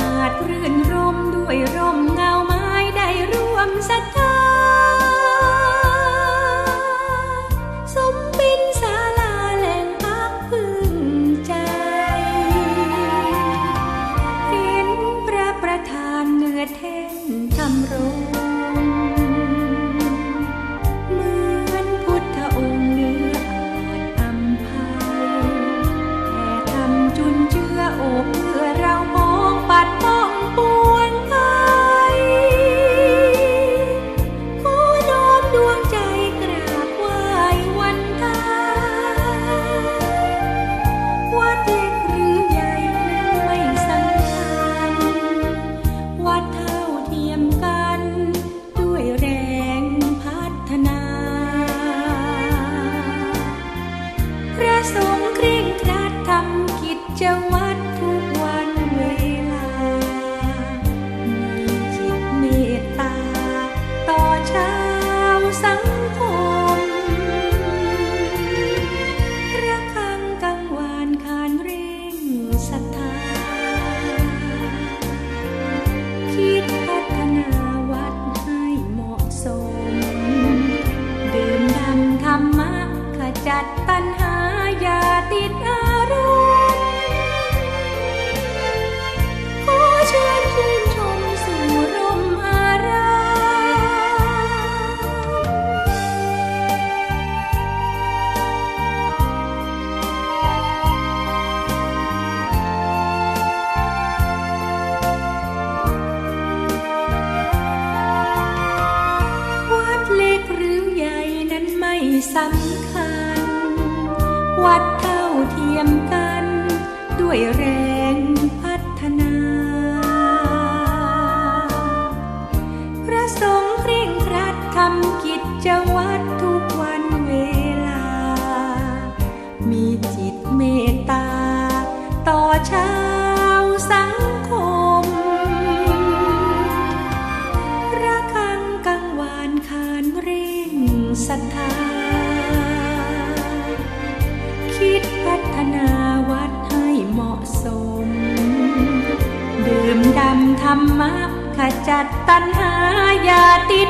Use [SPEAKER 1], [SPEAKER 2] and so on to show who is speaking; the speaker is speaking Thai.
[SPEAKER 1] อาจรื่นรมด้วยร่มเงาไม้ได้ร่วมสัทธา สงเคร่งครัดทำกิจวัตรทุกวันเวลา มีจิตเมตตา ต่อชาวสัง สำคัญ วัดเท่าเทียมกัน ด้วยแรงพัฒนา พระสงฆ์เคร่งครัดทำกิจจวัตทุกวันเวลา มีจิตเมตตา ต่อชาวสังคมระฆังกังวานคานเร่งศรัทธา นาวัดให้เหมาะสม ดื่มดำธรรมะขจัดตัณหาอย่าติด